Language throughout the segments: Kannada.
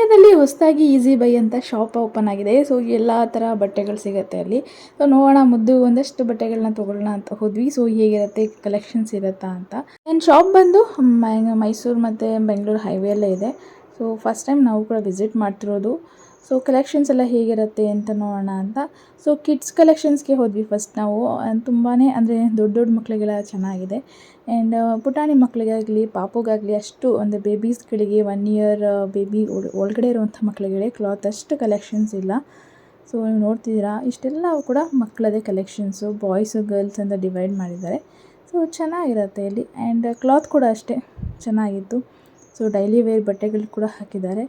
ಮಂಡ್ಯದಲ್ಲಿ ಹೊಸದಾಗಿ ಈಸಿ ಬೈ ಅಂತ ಶಾಪ್ ಓಪನ್ ಆಗಿದೆ. ಸೊ ಎಲ್ಲ ಥರ ಬಟ್ಟೆಗಳು ಸಿಗುತ್ತೆ ಅಲ್ಲಿ. ಸೊ ನೋಡೋಣ, ಮುದ್ದು ಒಂದಷ್ಟು ಬಟ್ಟೆಗಳನ್ನ ತೊಗೊಳ್ಳೋಣ ಅಂತ ಹೋದ್ವಿ. ಸೊ ಹೇಗಿರುತ್ತೆ ಕಲೆಕ್ಷನ್ಸ್ ಇರುತ್ತಾ ಅಂತ. ನನ್ನ ಶಾಪ್ ಬಂದು ಮೈಸೂರು ಮತ್ತು ಬೆಂಗಳೂರು ಹೈವೇಲ್ಲೇ ಇದೆ. ಸೊ ಫಸ್ಟ್ ಟೈಮ್ ನಾವು ಕೂಡ ವಿಸಿಟ್ ಮಾಡ್ತಿರೋದು. ಸೊ ಕಲೆಕ್ಷನ್ಸ್ ಎಲ್ಲ ಹೇಗಿರುತ್ತೆ ಅಂತ ನೋಡೋಣ ಅಂತ. ಸೊ ಕಿಡ್ಸ್ ಕಲೆಕ್ಷನ್ಸ್ಗೆ ಹೋದ್ವಿ ಫಸ್ಟ್ ನಾವು. ತುಂಬಾ ಅಂದರೆ ದೊಡ್ಡ ದೊಡ್ಡ ಮಕ್ಕಳಿಗೆಲ್ಲ ಚೆನ್ನಾಗಿದೆ. ಆ್ಯಂಡ್ ಪುಟಾಣಿ ಮಕ್ಕಳಿಗಾಗಲಿ ಪಾಪುಗಾಗಲಿ ಅಷ್ಟು ಒಂದು ಬೇಬೀಸ್ಗಳಿಗೆ ಒನ್ ಇಯರ್ ಬೇಬಿ ಒಳಗಡೆ ಇರುವಂಥ ಮಕ್ಕಳಿಗೆ ಕ್ಲಾತ್ ಅಷ್ಟು ಕಲೆಕ್ಷನ್ಸ್ ಇಲ್ಲ. ಸೊ ನೀವು ನೋಡ್ತಿದ್ದೀರಾ ಇಷ್ಟೆಲ್ಲ ಕೂಡ ಮಕ್ಕಳದೇ ಕಲೆಕ್ಷನ್ಸು ಬಾಯ್ಸು ಗರ್ಲ್ಸ್ ಅಂತ ಡಿವೈಡ್ ಮಾಡಿದ್ದಾರೆ. ಸೊ ಚೆನ್ನಾಗಿರುತ್ತೆ ಇಲ್ಲಿ. ಆ್ಯಂಡ್ ಕ್ಲಾತ್ ಕೂಡ ಅಷ್ಟೇ ಚೆನ್ನಾಗಿತ್ತು. ಸೊ ಡೈಲಿ ವೇರ್ ಬಟ್ಟೆಗಳು ಕೂಡ ಹಾಕಿದ್ದಾರೆ.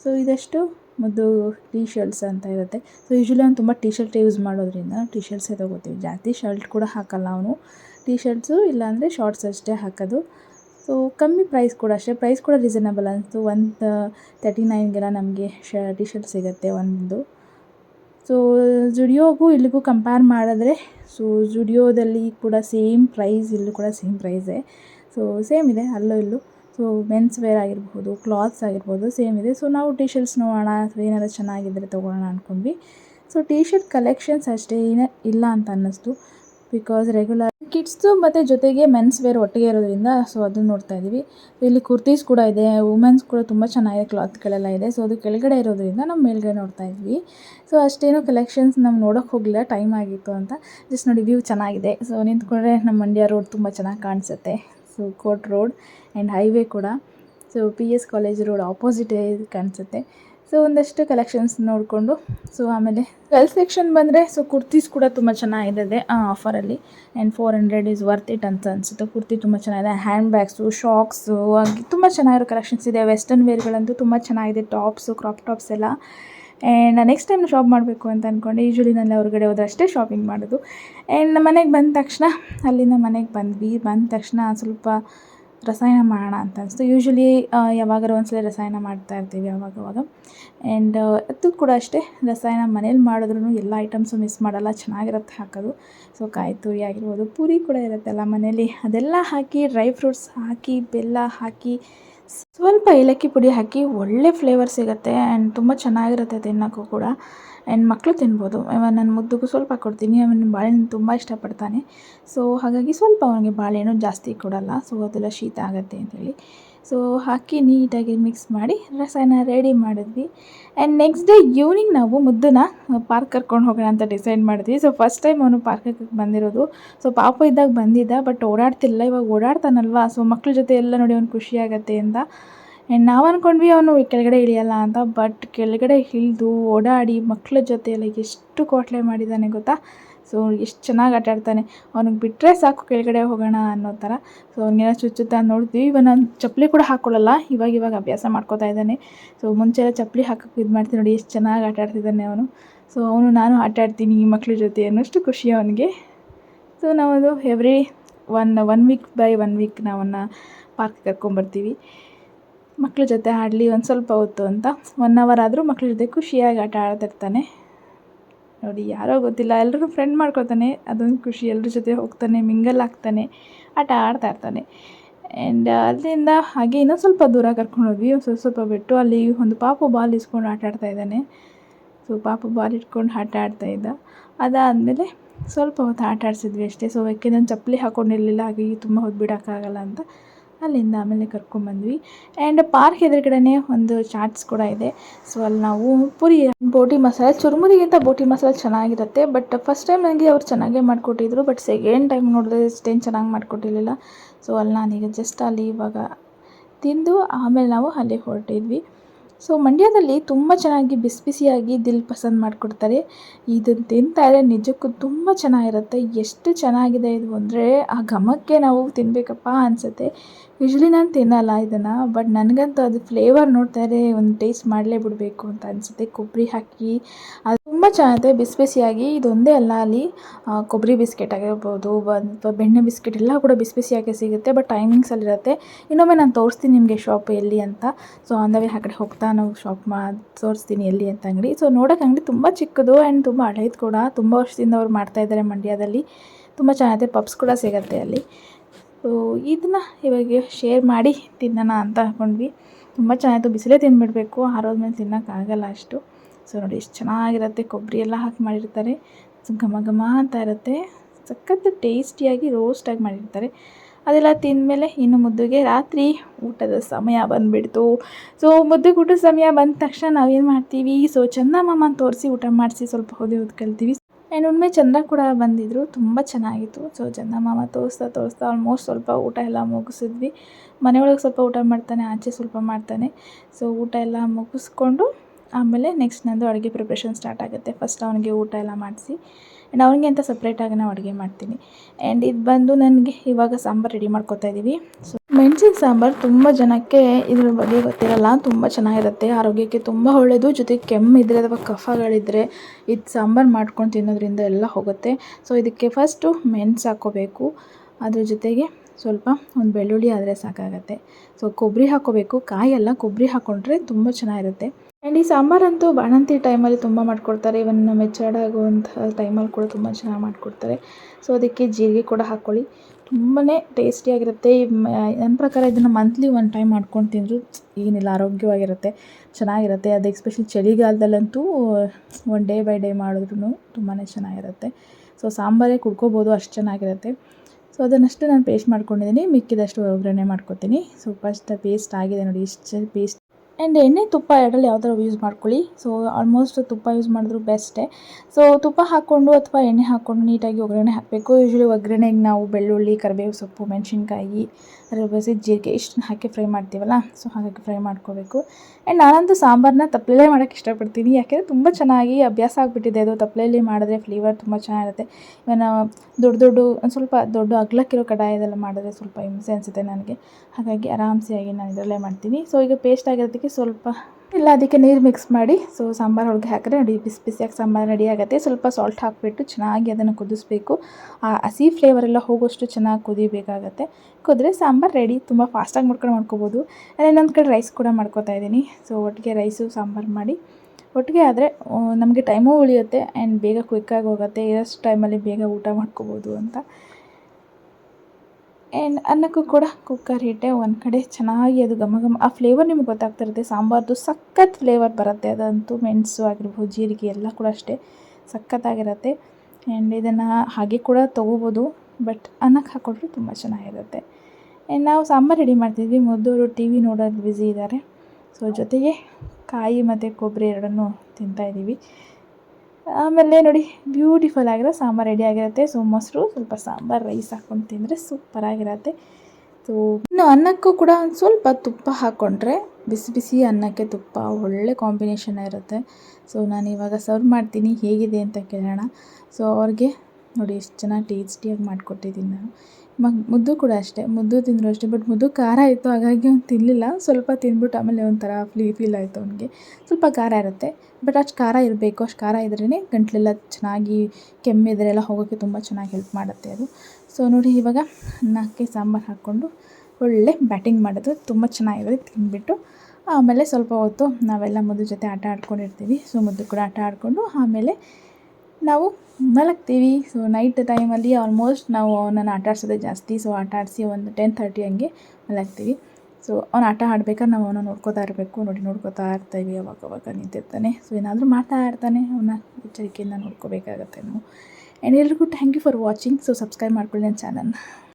ಸೊ ಇದಷ್ಟು? ಮುದ್ದು ಟೀ ಶರ್ಟ್ಸ್ ಅಂತ ಇರುತ್ತೆ. ಸೊ ಯೂಶ್ವಲಿ ಅವ್ನು ತುಂಬ ಟೀ ಶರ್ಟ್ ಯೂಸ್ ಮಾಡೋದ್ರಿಂದ ಟೀ ಶರ್ಟ್ಸೇ ತೊಗೋತೀವಿ. ಜಾಸ್ತಿ ಶರ್ಟ್ ಕೂಡ ಹಾಕಲ್ಲ ಅವನು. ಟೀ ಶರ್ಟ್ಸು ಇಲ್ಲಾಂದರೆ ಶಾರ್ಟ್ಸ್ ಅಷ್ಟೇ ಹಾಕೋದು. ಸೊ ಕಮ್ಮಿ ಪ್ರೈಸ್ ಕೂಡ ಅಷ್ಟೇ. ಪ್ರೈಸ್ ಕೂಡ ರೀಸನಬಲ್ ಅನಿಸ್ತು ಒನ್ ತರ್ಟಿ ನೈನ್ಗೆಲ್ಲ ನಮಗೆ ಶ ಟೀ ಶರ್ಟ್ ಸಿಗುತ್ತೆ ಒಂದು ಸೊ ಜುಡಿಯೋಗೂ ಇಲ್ಲಿಗೂ ಕಂಪೇರ್ ಮಾಡಿದ್ರೆ ಸೊ ಜುಡಿಯೋದಲ್ಲಿ ಕೂಡ ಸೇಮ್ ಪ್ರೈಸ್ ಇಲ್ಲೂ ಕೂಡ ಸೇಮ್ ಪ್ರೈಸೇ ಸೊ ಸೇಮ್ ಇದೆ, ಅಲ್ಲೂ ಇಲ್ಲೂ. ಸೊ ಮೆನ್ಸ್ ವೇರ್ ಆಗಿರ್ಬೋದು ಕ್ಲಾತ್ಸ್ ಆಗಿರ್ಬೋದು ಸೇಮ್ ಇದೆ. ಸೊ ನಾವು ಟಿ ಶರ್ಟ್ಸ್ ನೋಡೋಣ ಅಥವಾ ಏನಾದ್ರು ಚೆನ್ನಾಗಿದ್ದರೆ ತೊಗೊಳ್ಳೋಣ ಅಂದ್ಕೊಂಡ್ವಿ ಸೊ ಟೀ ಶರ್ಟ್ ಕಲೆಕ್ಷನ್ಸ್ ಅಷ್ಟೇ ಇಲ್ಲ ಅಂತ ಅನ್ನಿಸ್ತು. ಬಿಕಾಸ್ ರೆಗ್ಯುಲರ್ ಕಿಡ್ಸ್ದು ಮತ್ತು ಜೊತೆಗೆ ಮೆನ್ಸ್ ವೇರ್ ಒಟ್ಟಿಗೆ ಇರೋದ್ರಿಂದ ಸೊ ಅದನ್ನು ನೋಡ್ತಾ ಇದ್ದೀವಿ. ಇಲ್ಲಿ ಕುರ್ತೀಸ್ ಕೂಡ ಇದೆ ವುಮೆನ್ಸ್ ಕೂಡ ತುಂಬ ಚೆನ್ನಾಗಿದೆ ಕ್ಲಾತ್ಗಳೆಲ್ಲ ಇದೆ. ಸೊ ಅದು ಕೆಳಗಡೆ ಇರೋದ್ರಿಂದ ನಾವು ಮೇಲ್ಗಡೆ ನೋಡ್ತಾ ಇದ್ವಿ. ಸೊ ಅಷ್ಟೇನೂ ಕಲೆಕ್ಷನ್ಸ್ ನಾವು ನೋಡೋಕ್ಕೆ ಹೋಗಲಿಲ್ಲ ಟೈಮ್ ಆಗಿತ್ತು ಅಂತ. ಜಸ್ಟ್ ನೋಡಿ ವ್ಯೂ ಚೆನ್ನಾಗಿದೆ. ಸೊ ನಿಂತ್ಕೊಂಡ್ರೆ ನಮ್ಮ ಮಂಡ್ಯ ರೋಡ್ ತುಂಬ ಚೆನ್ನಾಗಿ ಕಾಣಿಸುತ್ತೆ. So court road and highway ಕೂಡ so P S college road opposite ಕಾಣಿಸುತ್ತೆ. ಸೊ ಒಂದಷ್ಟು ಕಲೆಕ್ಷನ್ಸ್ ನೋಡಿಕೊಂಡು ಸೊ ಆಮೇಲೆ ಗರ್ಲ್ಸ್ ಸೆಕ್ಷನ್ ಬಂದರೆ ಸೊ ಕುರ್ತೀಸ್ ಕೂಡ ತುಂಬ ಚೆನ್ನಾಗಿದೆ ಆಫರಲ್ಲಿ and four hundred is worth it ಅಂತ ಅನಿಸುತ್ತೆ. ಕುರ್ತಿ ತುಂಬ ಚೆನ್ನಾಗಿದೆ. ಹ್ಯಾಂಡ್ ಬ್ಯಾಗ್ಸು ಶಾಕ್ಸು ಹಾಗೆ ತುಂಬ ಚೆನ್ನಾಗಿರೋ ಕಲೆಕ್ಷನ್ಸ್ ಇದೆ. ವೆಸ್ಟರ್ನ್ ವೇರ್ಗಳಂತೂ ತುಂಬ ಚೆನ್ನಾಗಿದೆ. ಟಾಪ್ಸು ಕ್ರಾಪ್ ಟಾಪ್ಸ್ ಎಲ್ಲ. ಆ್ಯಂಡ್ ನೆಕ್ಸ್ಟ್ ಟೈಮ್ ಶಾಪ್ ಮಾಡಬೇಕು ಅಂತ ಅಂದ್ಕೊಂಡೆ ಯೂಶ್ವಲಿ ನಾನು ಹೊರಗಡೆ ಹೋದ್ರೆ ಅಷ್ಟೇ ಶಾಪಿಂಗ್ ಮಾಡೋದು. ಆ್ಯಂಡ್ ಮನೆಗೆ ಬಂದ ತಕ್ಷಣ, ಅಲ್ಲಿಂದ ಮನೆಗೆ ಬಂದ್ವಿ. ಬಂದ ತಕ್ಷಣ ಸ್ವಲ್ಪ ರಸಾಯನ ಮಾಡೋಣ ಅಂತ ಅನಿಸ್ತು. ಯೂಶ್ವಲಿ ಯಾವಾಗಾರು ಒಂದ್ಸಲ ರಸಾಯನ ಮಾಡ್ತಾ ಇರ್ತೀವಿ ಅವಾಗ ಆ್ಯಂಡ್ ಅದು ಕೂಡ ಅಷ್ಟೇ. ರಸಾಯನ ಮನೇಲಿ ಮಾಡಿದ್ರೂ ಎಲ್ಲ ಐಟಮ್ಸು ಮಿಸ್ ಮಾಡಲ್ಲ. ಚೆನ್ನಾಗಿರುತ್ತೆ ಹಾಕೋದು. ಸೊ ಕಾಯಿ ತುರಿ ಆಗಿರ್ಬೋದು, ಪೂರಿ ಕೂಡ ಇರುತ್ತಲ್ಲ ಮನೇಲಿ. ಅದೆಲ್ಲ ಹಾಕಿ ಡ್ರೈ ಫ್ರೂಟ್ಸ್ ಹಾಕಿ, ಬೆಲ್ಲ ಹಾಕಿ ಸ್ವಲ್ಪ ಏಲಕ್ಕಿ ಪುಡಿ ಹಾಕಿ ಒಳ್ಳೆ ಫ್ಲೇವರ್ ಸಿಗುತ್ತೆ ಆ್ಯಂಡ್ ತುಂಬ ಚೆನ್ನಾಗಿರುತ್ತೆ ತಿನ್ನೋಕ್ಕೂ ಕೂಡ. ಆ್ಯಂಡ್ ಮಕ್ಕಳು ತಿನ್ಬೋದು. ನನ್ನ ಮುದ್ದುಗೂ ಸ್ವಲ್ಪ ಕೊಡ್ತೀನಿ. ಅವನು ಬಾಳೆಹಣ್ಣು ತುಂಬ ಇಷ್ಟಪಡ್ತಾನೆ. ಸೊ ಹಾಗಾಗಿ ಸ್ವಲ್ಪ ಅವನಿಗೆ ಬಾಳೆಹಣ್ಣು ಜಾಸ್ತಿ ಕೊಡಲ್ಲ. ಸೊ ಅದೆಲ್ಲ ಶೀತ ಆಗುತ್ತೆ ಅಂತೇಳಿ. ಸೊ ಹಾಕಿ ನೀಟಾಗಿ ಮಿಕ್ಸ್ ಮಾಡಿ ರಸಾಯನ ರೆಡಿ ಮಾಡಿದ್ವಿ. ಆ್ಯಂಡ್ ನೆಕ್ಸ್ಟ್ ಡೇ ಈವ್ನಿಂಗ್ ನಾವು ಮುದ್ದನ್ನ ಪಾರ್ಕ್ ಕರ್ಕೊಂಡು ಹೋಗೋಣ ಅಂತ ಡಿಸೈಡ್ ಮಾಡಿದ್ವಿ. ಸೊ ಫಸ್ಟ್ ಟೈಮ್ ಅವನು ಪಾರ್ಕಿಗೆ ಬಂದಿರೋದು. ಸೊ ಪಾಪ ಇದ್ದಾಗ ಬಂದಿದ್ದ ಬಟ್ ಓಡಾಡ್ತಿಲ್ಲ, ಇವಾಗ ಓಡಾಡ್ತಾನಲ್ವಾ? ಸೊ ಮಕ್ಳ ಜೊತೆ ಎಲ್ಲ ನೋಡಿ ಅವ್ನು ಖುಷಿಯಾಗತ್ತೆ ಅಂತ. ಆ್ಯಂಡ್ ನಾವು ಅಂದ್ಕೊಂಡ್ವಿ ಅವನು ಕೆಳಗಡೆ ಇಳಿಯಲ್ಲ ಅಂತ ಬಟ್ ಕೆಳಗಡೆ ಇಳಿದು ಓಡಾಡಿ ಮಕ್ಕಳ ಜೊತೆ ಲೈಕ್ ಎಷ್ಟು ಕೋಟ್ಲೆ ಮಾಡಿದ್ದಾನೆ ಗೊತ್ತಾ? ಸೊ ಎಷ್ಟು ಚೆನ್ನಾಗಿ ಆಟ ಆಡ್ತಾನೆ. ಅವ್ನಿಗೆ ಬಿಟ್ಟರೆ ಸಾಕು, ಕೆಳಗಡೆ ಹೋಗೋಣ ಅನ್ನೋ ಥರ. ಸೊ ಅವ್ನಿಗೆಲ್ಲ ಚುಚ್ಚುತ್ತಾ ನೋಡ್ತೀವಿ. ಇವಾಗ ನಾನು ಚಪ್ಪಲಿ ಕೂಡ ಹಾಕ್ಕೊಳ್ಳಲ್ಲ ಇವಾಗ ಇವಾಗ ಅಭ್ಯಾಸ ಮಾಡ್ಕೋತಾ ಇದ್ದಾನೆ. ಸೊ ಮುಂಚೆ ಎಲ್ಲ ಚಪ್ಪಲಿ ಹಾಕೋಕೆ ಇದು ಮಾಡ್ತೀನಿ ನೋಡಿ, ಎಷ್ಟು ಚೆನ್ನಾಗಿ ಆಟ ಆಡ್ತಿದ್ದಾನೆ ಅವನು. ಸೊ ಅವನು ನಾನು ಆಟ ಆಡ್ತೀನಿ ಈ ಮಕ್ಳ ಜೊತೆ ಅನ್ನೋಷ್ಟು ಖುಷಿ ಅವನಿಗೆ. So ನಾವದು every one one week by one week ನಾವನ್ನ park ಕರ್ಕೊಂಬರ್ತೀವಿ ಮಕ್ಳ ಜೊತೆ ಆಡಲಿ ಒಂದು ಸ್ವಲ್ಪ ಹೊತ್ತು ಅಂತ. ಒನ್ ಅವರ್ ಆದರೂ ಮಕ್ಕಳ ಜೊತೆ ಖುಷಿಯಾಗಿ ಆಟ ಆಡ್ತಿರ್ತಾನೆ. ನೋಡಿ, ಯಾರೋ ಗೊತ್ತಿಲ್ಲ ಎಲ್ಲರೂ ಫ್ರೆಂಡ್ ಮಾಡ್ಕೊತಾನೆ ಅದೊಂದು ಖುಷಿ ಎಲ್ಲರ ಜೊತೆ ಹೋಗ್ತಾನೆ ಮಿಂಗಲ್ ಆಗ್ತಾನೆ, ಆಟ ಆಡ್ತಾ ಇರ್ತಾನೆ. ಆ್ಯಂಡ್ ಅಲ್ಲಿಂದ ಹಾಗೆ ಇನ್ನೊಂದು ಸ್ವಲ್ಪ ದೂರ ಕರ್ಕೊಂಡು ಹೋದ್ವಿ. ಸ್ವಲ್ಪ ಸ್ವಲ್ಪ ಬಿಟ್ಟು ಅಲ್ಲಿ ಒಂದು ಪಾಪು ಬಾಲ್ ಇಸ್ಕೊಂಡು ಆಟ ಆಡ್ತಾ ಇದ್ದಾನೆ. ಸೊ ಪಾಪು ಬಾಲ್ ಇಟ್ಕೊಂಡು ಆಟ ಆಡ್ತಾ ಇದ್ದ. ಅದಾದಮೇಲೆ ಸ್ವಲ್ಪ ಹೊತ್ತು ಆಟ ಆಡಿಸಿದ್ವಿ ಅಷ್ಟೇ. ಸೊ ಯಾಕೆ ನಾನು ಚಪ್ಪಲಿ ಹಾಕ್ಕೊಂಡಿರಲಿಲ್ಲ ಹಾಗಾಗಿ ತುಂಬ ಹೊತ್ತು ಬಿಡೋಕ್ಕಾಗಲ್ಲ ಅಂತ. ಅಲ್ಲಿಂದ ಆಮೇಲೆ ಕರ್ಕೊಂಬಂದ್ವಿ. ಆ್ಯಂಡ್ ಪಾರ್ಕ್ ಎದುರುಗಡೆನೇ ಒಂದು ಚಾಟ್ಸ್ ಕೂಡ ಇದೆ. ಸೊ ಅಲ್ಲಿ ನಾವು ಪುರಿ ಬೋಟಿ ಮಸಾಲೆ, ಚುರುಮುರಿಗಿಂತ ಬೋಟಿ ಮಸಾಲೆ ಚೆನ್ನಾಗಿರುತ್ತೆ. ಬಟ್ ಫಸ್ಟ್ ಟೈಮ್ ನನಗೆ ಅವ್ರು ಚೆನ್ನಾಗೇ ಮಾಡಿಕೊಟ್ಟಿದ್ರು. ಬಟ್ ಸೆಕೆಂಡ್ ಟೈಮ್ ನೋಡಿದ್ರೆ ಅಷ್ಟೇನು ಚೆನ್ನಾಗಿ ಮಾಡಿಕೊಟ್ಟಿರಲಿಲ್ಲ. ಸೊ ಅಲ್ಲಿ ನಾನೀಗ ಜಸ್ಟ್ ಅಲ್ಲಿ ಇವಾಗ ತಿಂದು ಆಮೇಲೆ ನಾವು ಅಲ್ಲಿ ಹೊರಟಿದ್ವಿ. ಸೊ ಮಂಡ್ಯದಲ್ಲಿ ತುಂಬ ಚೆನ್ನಾಗಿ ಬಿಸಿ ಬಿಸಿಯಾಗಿ ದಿಲ್ ಪಸಂದ್ ಮಾಡಿಕೊಡ್ತಾರೆ. ಇದನ್ನು ತಿಂತಾರೆ ನಿಜಕ್ಕೂ ತುಂಬ ಚೆನ್ನಾಗಿರುತ್ತೆ. ಎಷ್ಟು ಚೆನ್ನಾಗಿದೆ ಇದು ಅಂದರೆ ಆ ಘಮಕ್ಕೆ ನಾವು ತಿನ್ನಬೇಕಪ್ಪ ಅನಿಸುತ್ತೆ. ಯೂಶ್ವಲಿ ನಾನು ತಿನ್ನಲ್ಲ ಇದನ್ನು ಬಟ್ ನನಗಂತೂ ಅದು ಫ್ಲೇವರ್ ನೋಡ್ತಾ ಇದ್ರೆ ಒಂದು ಟೇಸ್ಟ್ ಮಾಡಲೇ ಬಿಡಬೇಕು ಅಂತ ಅನಿಸುತ್ತೆ. ಕೊಬ್ಬರಿ ಹಾಕಿ, ಅದು ತುಂಬ ಚೆನ್ನಾಗಿದೆ ಬಿಸಿ ಬಿಸಿಯಾಗಿ ಇದೊಂದೇ ಅಲ್ಲ ಅಲ್ಲಿ ಕೊಬ್ಬರಿ ಬಿಸ್ಕೆಟ್ ಆಗಿರ್ಬೋದು ಅಥವಾ ಬೆಣ್ಣೆ ಬಿಸ್ಕೆಟ್ ಎಲ್ಲ ಕೂಡ ಬಿಸಿ ಬಿಸಿಯಾಗಿ ಸಿಗುತ್ತೆ ಬಟ್ ಟೈಮಿಂಗ್ಸಲ್ಲಿರುತ್ತೆ ಇನ್ನೊಮ್ಮೆ ನಾನು ತೋರಿಸ್ತೀನಿ ನಿಮಗೆ ಶಾಪ್ ಎಲ್ಲಿ ಅಂತ. ಸೊ ಆನ್ ದ ವೇ ಆ ಕಡೆ ಹೋಗ್ತಾ ನಾವು ಶಾಪ್ ಮಾ, ತೋರಿಸ್ತೀನಿ ಎಲ್ಲಿ ಅಂತ ಅಂಗಡಿ. ಸೊ ನೋಡೋಕೆ ಅಂಗಡಿ ತುಂಬ ಚಿಕ್ಕದು ಆ್ಯಂಡ್ ತುಂಬ ಹಳೇದು ಕೂಡ. ತುಂಬ ವರ್ಷದಿಂದ ಅವ್ರು ಮಾಡ್ತಾಯಿದ್ದಾರೆ ಮಂಡ್ಯದಲ್ಲಿ. ತುಂಬ ಚೆನ್ನಾಗಿದೆ ಪಪ್ಸ್ ಕೂಡ ಸಿಗುತ್ತೆ ಅಲ್ಲಿ. ಇದನ್ನ ಇವಾಗ ಶೇರ್ ಮಾಡಿ ತಿನ್ನೋಣ ಅಂತ ಅಂದ್ಕೊಂಡ್ವಿ ತುಂಬ ಚೆನ್ನಾಗಿತ್ತು. ಬಿಸಿಲೇ ಆರೋದ ಮೇಲೆ ತಿನ್ನೋಕ್ಕಾಗಲ್ಲ ಅಷ್ಟು. ಸೊ ನೋಡಿ ಎಷ್ಟು ಚೆನ್ನಾಗಿರುತ್ತೆ. ಕೊಬ್ಬರಿ ಎಲ್ಲ ಹಾಕಿ ಮಾಡಿರ್ತಾರೆ. ಘಮ ಘಮ ಅಂತ ಇರುತ್ತೆ. ಸಖತ್ತು ಟೇಸ್ಟಿಯಾಗಿ ರೋಸ್ಟಾಗಿ ಮಾಡಿರ್ತಾರೆ. ಅದೆಲ್ಲ ತಿಂದಮೇಲೆ ಇನ್ನು ಮುದ್ದುಗೆ ರಾತ್ರಿ ಊಟದ ಸಮಯ ಬಂದುಬಿಡ್ತು. ಸೊ ಮುದ್ದೆ ಊಟದ ಸಮಯ ಬಂದ ತಕ್ಷಣ ನಾವೇನು ಮಾಡ್ತೀವಿ? ಸೊ ಚಂದಮಾಮನ ತೋರಿಸಿ ಊಟ ಮಾಡಿಸಿ ಸ್ವಲ್ಪ ಹೊದೆ ಹೊತ್ಕೊಳ್ತೀವಿ. ಒಮ್ಮೆ ಚಂದ್ರ ಕೂಡ ಬಂದಿದ್ದರು ತುಂಬ ಚೆನ್ನಾಗಿತ್ತು. ಸೊ ಚಂದಮಾಮ ತೋರಿಸ್ತಾ ತೋರಿಸ್ತಾ ಆಲ್ಮೋಸ್ಟ್ ಸ್ವಲ್ಪ ಊಟ ಎಲ್ಲ ಮುಗಿಸಿದ್ವಿ. ಮನೆಯೊಳಗೆ ಸ್ವಲ್ಪ ಊಟ ಮಾಡ್ತಾನೆ, ಆಚೆ ಸ್ವಲ್ಪ ಮಾಡ್ತಾನೆ. ಸೊ ಊಟ ಎಲ್ಲ ಮುಗಿಸ್ಕೊಂಡು ಆಮೇಲೆ ನೆಕ್ಸ್ಟ್ ನಂದು ಅಡುಗೆ ಪ್ರಿಪ್ರೇಷನ್ ಸ್ಟಾರ್ಟ್ ಆಗುತ್ತೆ. ಫಸ್ಟ್ ಅವನಿಗೆ ಊಟ ಎಲ್ಲ ಮಾಡಿಸಿ ಆ್ಯಂಡ್ ಅವನಿಗೆ ಅಂತ ಸಪ್ರೇಟಾಗಿ ನಾವು ಅಡುಗೆ ಮಾಡ್ತೀನಿ. ಆ್ಯಂಡ್ ಇದು ಬಂದು ನನಗೆ ಇವಾಗ ಸಾಂಬಾರು ರೆಡಿ ಮಾಡ್ಕೊತಾ ಇದ್ದೀವಿ ಸೊ ಮೆಣಸಿನ ಸಾಂಬಾರು ತುಂಬ ಜನಕ್ಕೆ ಇದ್ರ ಬಗ್ಗೆ ಗೊತ್ತಿರಲ್ಲ, ತುಂಬ ಚೆನ್ನಾಗಿರುತ್ತೆ. ಆರೋಗ್ಯಕ್ಕೆ ತುಂಬ ಒಳ್ಳೆಯದು ಜೊತೆಗೆ ಕೆಮ್ಮಿದ್ರೆ ಅಥವಾ ಕಫಗಳಿದ್ದರೆ ಇದು ಸಾಂಬಾರು ಮಾಡ್ಕೊಂಡು ತಿನ್ನೋದ್ರಿಂದ ಎಲ್ಲ ಹೋಗುತ್ತೆ. ಸೊ ಇದಕ್ಕೆ ಫಸ್ಟು ಮೆಣಸು ಹಾಕ್ಕೋಬೇಕು ಅದ್ರ ಜೊತೆಗೆ ಸ್ವಲ್ಪ ಒಂದು ಬೆಳ್ಳುಳ್ಳಿ ಆದರೆ ಸಾಕಾಗತ್ತೆ. ಸೊ ಕೊಬ್ಬರಿ ಹಾಕ್ಕೋಬೇಕು. ಕಾಯಲ್ಲ ಕೊಬ್ಬರಿ ಹಾಕ್ಕೊಂಡ್ರೆ ತುಂಬ ಚೆನ್ನಾಗಿರುತ್ತೆ. ಆ್ಯಂಡ್ ಈ ಸಾಂಬಾರಂತೂ ಬಾಣಂತಿ ಟೈಮಲ್ಲಿ ತುಂಬ ಮಾಡಿಕೊಡ್ತಾರೆ. ಇವನ್ ಮೆಚರ್ಡ್ ಆಗುವಂಥ ಟೈಮಲ್ಲಿ ಕೂಡ ತುಂಬ ಚೆನ್ನಾಗಿ ಮಾಡಿಕೊಡ್ತಾರೆ. ಸೊ ಅದಕ್ಕೆ ಜೀರಿಗೆ ಕೂಡ ಹಾಕ್ಕೊಳ್ಳಿ. ತುಂಬಾ ಟೇಸ್ಟಿಯಾಗಿರುತ್ತೆ ನನ್ನ ಪ್ರಕಾರ ಇದನ್ನು ಮಂತ್ಲಿ ಒನ್ ಟೈಮ್ ಮಾಡ್ಕೊಂಡು ತಿಂದರೂ ಏನಿಲ್ಲ, ಆರೋಗ್ಯವಾಗಿರುತ್ತೆ. ಚೆನ್ನಾಗಿರುತ್ತೆ. ಅದು ಎಸ್ಪೆಷಲಿ ಚಳಿಗಾಲದಲ್ಲಂತೂ ಒನ್ ಡೇ ಬೈ ಡೇ ಮಾಡಿದ್ರೂ ತುಂಬಾ ಚೆನ್ನಾಗಿರುತ್ತೆ. ಸೊ ಸಾಂಬಾರೇ ಕುಡ್ಕೋಬೋದು, ಅಷ್ಟು ಚೆನ್ನಾಗಿರುತ್ತೆ. ಸೊ ಅದನ್ನಷ್ಟು ನಾನು ಪೇಸ್ಟ್ ಮಾಡ್ಕೊಂಡಿದ್ದೀನಿ. ಮಿಕ್ಕಿದಷ್ಟು ಒಗ್ಗರಣೆ ಮಾಡ್ಕೊತೀನಿ. ಸೊ ಫಸ್ಟ್ ಪೇಸ್ಟ್ ಆಗಿದೆ ನೋಡಿ. ಇಷ್ಟು ಪೇಸ್ಟ್ ಆ್ಯಂಡ್ ಎಣ್ಣೆ, ತುಪ್ಪ ಎರಡರಲ್ಲಿ ಯಾವ್ದಾರು ಯೂಸ್ ಮಾಡ್ಕೊಳ್ಳಿ. ಸೊ ಆಲ್ಮೋಸ್ಟ್ ತುಪ್ಪ ಯೂಸ್ ಮಾಡಿದ್ರು ಬೆಸ್ಟೇ. ಸೊ ತುಪ್ಪ ಹಾಕ್ಕೊಂಡು ಅಥವಾ ಎಣ್ಣೆ ಹಾಕ್ಕೊಂಡು ನೀಟಾಗಿ ಒಗ್ಗರಣೆ ಹಾಕಬೇಕು. ಯೂಶ್ವಲಿ ಒಗ್ಗರಣೆಗೆ ನಾವು ಬೆಳ್ಳುಳ್ಳಿ, ಕರಿಬೇವು ಸೊಪ್ಪು, ಮೆಣಸಿನ್ಕಾಯಿ ಬಸಿ ಜೀರಿಗೆ ಇಷ್ಟನ್ನ ಹಾಕಿ ಫ್ರೈ ಮಾಡ್ತೀವಲ್ಲ? ಸೊ ಹಾಗಾಗಿ ಫ್ರೈ ಮಾಡ್ಕೋಬೇಕು. ಆ್ಯಂಡ್ ನಾನಂತೂ ಸಾಂಬಾರನ್ನ ತಪ್ಪಲೇ ಮಾಡೋಕ್ಕೆ ಇಷ್ಟಪಡ್ತೀನಿ. ಯಾಕೆಂದರೆ ತುಂಬ ಚೆನ್ನಾಗಿ ಅಭ್ಯಾಸ ಆಗಿಬಿಟ್ಟಿದೆ ಅದು. ತಪ್ಪಲೆಯಲ್ಲಿ ಮಾಡಿದ್ರೆ ಫ್ಲೇವರ್ ತುಂಬ ಚೆನ್ನಾಗಿರುತ್ತೆ. ಇವನ್ನ ದೊಡ್ಡ ದೊಡ್ಡ, ಒಂದು ಸ್ವಲ್ಪ ದೊಡ್ಡ ಅಗ್ಲಕ್ಕಿರೋ ಕಡಾಯದೆಲ್ಲ ಮಾಡಿದ್ರೆ ಸ್ವಲ್ಪ ಹಿಂಸೆ ಅನಿಸುತ್ತೆ ನನಗೆ. ಹಾಗಾಗಿ ಆರಾಮ್ಸೆಯಾಗಿ ನಾನು ಇದರಲ್ಲೇ ಮಾಡ್ತೀನಿ. ಸೊ ಈಗ ಪೇಸ್ಟ್ ಆಗಿರೋದಕ್ಕೆ ಸ್ವಲ್ಪ ಇಲ್ಲ, ಅದಕ್ಕೆ ನೀರು ಮಿಕ್ಸ್ ಮಾಡಿ. ಸೊ ಸಾಂಬಾರು ಒಳಗೆ ಹಾಕಿದ್ರೆ ನೋಡಿ, ಬಿಸಿ ಬಿಸಿಯಾಗಿ ಸಾಂಬಾರು ರೆಡಿ ಆಗುತ್ತೆ. ಸ್ವಲ್ಪ ಸಾಲ್ಟ್ ಹಾಕಿಬಿಟ್ಟು ಚೆನ್ನಾಗಿ ಅದನ್ನು ಕುದಿಸ್ಬೇಕು. ಆ ಹಸಿ ಫ್ಲೇವರ್ ಎಲ್ಲ ಹೋಗೋಷ್ಟು ಚೆನ್ನಾಗಿ ಕುದಿಬೇಕಾಗತ್ತೆ. ಕುದ್ರೆ ಸಾಂಬಾರು ರೆಡಿ ತುಂಬ ಫಾಸ್ಟಾಗಿ ಮಾಡ್ಕೊಂಡು ಮಾಡ್ಕೋಬೋದು. ಅದೇ ಇನ್ನೊಂದು ಕಡೆ ರೈಸ್ ಕೂಡ ಮಾಡ್ಕೋತಾ ಇದ್ದೀನಿ. ಸೊ ಒಟ್ಟಿಗೆ ರೈಸು ಸಾಂಬಾರು ಮಾಡಿ. ಒಟ್ಟಿಗೆ ಆದರೆ ನಮಗೆ ಟೈಮೂ ಉಳಿಯುತ್ತೆ. ಆ್ಯಂಡ್ ಬೇಗ ಕ್ವಿಕ್ಕಾಗಿ ಹೋಗುತ್ತೆ. ಇರೋಷ್ಟು ಟೈಮಲ್ಲಿ ಬೇಗ ಊಟ ಮಾಡ್ಕೋಬೋದು ಅಂತ. ಆ್ಯಂಡ್ ಅನ್ನಕ್ಕೂ ಕೂಡ ಕುಕ್ಕರ್ ಇಟ್ಟೆ ಒಂದು ಕಡೆ ಚೆನ್ನಾಗಿ ಅದು ಘಮ ಘಮ, ಆ ಫ್ಲೇವರ್ ನಿಮ್ಗೆ ಗೊತ್ತಾಗ್ತಿರುತ್ತೆ. ಸಾಂಬಾರ್ದು ಸಖತ್ ಫ್ಲೇವರ್ ಬರುತ್ತೆ. ಅದಂತೂ ಮೆಣಸು ಆಗಿರ್ಬೋದು, ಜೀರಿಗೆ ಎಲ್ಲ ಕೂಡ ಅಷ್ಟೇ ಸಖತ್ತಾಗಿರುತ್ತೆ. ಆ್ಯಂಡ್ ಇದನ್ನು ಹಾಗೆ ಕೂಡ ತೊಗೋಬೋದು. ಬಟ್ ಅನ್ನಕ್ಕೆ ಹಾಕ್ಕೊಂಡ್ರೆ ತುಂಬ ಚೆನ್ನಾಗಿರುತ್ತೆ. ಆ್ಯಂಡ್ ನಾವು ಸಾಂಬಾರು ರೆಡಿ ಮಾಡ್ತಿದ್ವಿ. ಮೊದಲು ಟಿ ವಿ ನೋಡೋದು ಬ್ಯುಸಿ ಇದ್ದಾರೆ. ಸೊ ಜೊತೆಗೆ ಕಾಯಿ ಮತ್ತು ಕೊಬ್ಬರಿ ಎರಡನ್ನೂ ತಿಂತಾಯಿದ್ದೀವಿ ಆಮೇಲೆ ನೋಡಿ ಬ್ಯೂಟಿಫುಲ್ ಆಗಿರೋ ಸಾಂಬಾರು ರೆಡಿ ಆಗಿರುತ್ತೆ. ಸೊ ಮೊಸರು, ಸ್ವಲ್ಪ ಸಾಂಬಾರು ರೈಸ್ ಹಾಕ್ಕೊಂಡು ತಿಂದರೆ ಸೂಪರಾಗಿರುತ್ತೆ ಸೊ ಇನ್ನು ಅನ್ನಕ್ಕೂ ಕೂಡ ಒಂದು ಸ್ವಲ್ಪ ತುಪ್ಪ ಹಾಕ್ಕೊಂಡ್ರೆ ಬಿಸಿ ಬಿಸಿ ಅನ್ನಕ್ಕೆ ತುಪ್ಪ ಒಳ್ಳೆ ಕಾಂಬಿನೇಷನ್ ಇರುತ್ತೆ ಸೊ ನಾನು ಇವಾಗ ಸರ್ವ್ ಮಾಡ್ತೀನಿ. ಹೇಗಿದೆ ಅಂತ ಕೇಳೋಣ. ಸೊ ಅವ್ರಿಗೆ ನೋಡಿ, ಎಷ್ಟು ಚೆನ್ನಾಗಿ ಟೇಸ್ಟಿಯಾಗಿ ಮಾಡಿಕೊಟ್ಟಿದ್ದೀನಿ ನಾನು. ಮಗ್ ಮುದ್ದು ಕೂಡ ಅಷ್ಟೇ. ಮುದ್ದು ತಿಂದರು ಅಷ್ಟೇ ಬಟ್ ಮುದ್ದು ಖಾರ ಇತ್ತು. ಹಾಗಾಗಿ ಅವ್ನು ತಿನ್ನಲಿಲ್ಲ ಸ್ವಲ್ಪ ತಿಂದ್ಬಿಟ್ಟು ಆಮೇಲೆ ಒಂಥರ ಫ್ಲೀ ಫೀಲ್ ಆಯಿತು ಅವನಿಗೆ. ಸ್ವಲ್ಪ ಖಾರ ಇರುತ್ತೆ. ಬಟ್ ಅಷ್ಟು ಖಾರ ಇರಬೇಕು, ಅಷ್ಟು ಖಾರ ಇದ್ರೇ ಗಂಟಲೆಲ್ಲ ಚೆನ್ನಾಗಿ ಕೆಮ್ಮಿದ್ರೆಲ್ಲ ಹೋಗೋಕ್ಕೆ ತುಂಬ ಚೆನ್ನಾಗಿ ಹೆಲ್ಪ್ ಮಾಡುತ್ತೆ ಅದು. ಸೊ ನೋಡಿ ಇವಾಗ ಅನ್ನಕ್ಕೆ ಸಾಂಬಾರು ಹಾಕ್ಕೊಂಡು ಒಳ್ಳೆ ಬ್ಯಾಟಿಂಗ್ ಮಾಡೋದು ತುಂಬ ಚೆನ್ನಾಗಿದೆ ತಿಂದುಬಿಟ್ಟು. ಆಮೇಲೆ ಸ್ವಲ್ಪ ಹೊತ್ತು ನಾವೆಲ್ಲ ಮುದ್ದು ಜೊತೆ ಆಟ ಆಡ್ಕೊಂಡಿರ್ತೀವಿ. ಸೊ ಮುದ್ದು ಕೂಡ ಆಟ ಆಡಿಕೊಂಡು ಆಮೇಲೆ ನಾವು ಮಲಗ್ತೀವಿ. ಸೊ ನೈಟ್ ಟೈಮಲ್ಲಿ ಆಲ್ಮೋಸ್ಟ್ ನಾವು ಅವನನ್ನು ಆಟ ಆಡ್ಸೋದೇ ಜಾಸ್ತಿ. ಸೊ ಆಟ ಆಡಿಸಿ ಒಂದು ಟೆನ್ ಥರ್ಟಿ ಹಂಗೆ ಮಲಗ್ತೀವಿ. ಸೊ ಅವ್ನು ಆಟ ಆಡ್ಬೇಕಾದ್ರೆ ನಾವು ಅವನ ನೋಡ್ಕೋತಾ ಇರಬೇಕು, ನೋಡಿ ನೋಡ್ಕೋತಾ ಇರ್ತೀವಿ ಅವಾಗ ಅವಾಗ ನಿಂತಿರ್ತಾನೆ. ಸೊ ಏನಾದರೂ ಮಾಡ್ತಾ ಇರ್ತಾನೆ ಅವನ್ನ ಎಚ್ಚರಿಕೆಯಿಂದ ನೋಡ್ಕೋಬೇಕಾಗತ್ತೆ ನಾವು. ಆ್ಯಂಡ್ ಎಲ್ರಿಗೂ thank you for watching so subscribe ಮಾಡ್ಕೊಳ್ಳಿ ನನ್ನ ಚಾನಲ್ನ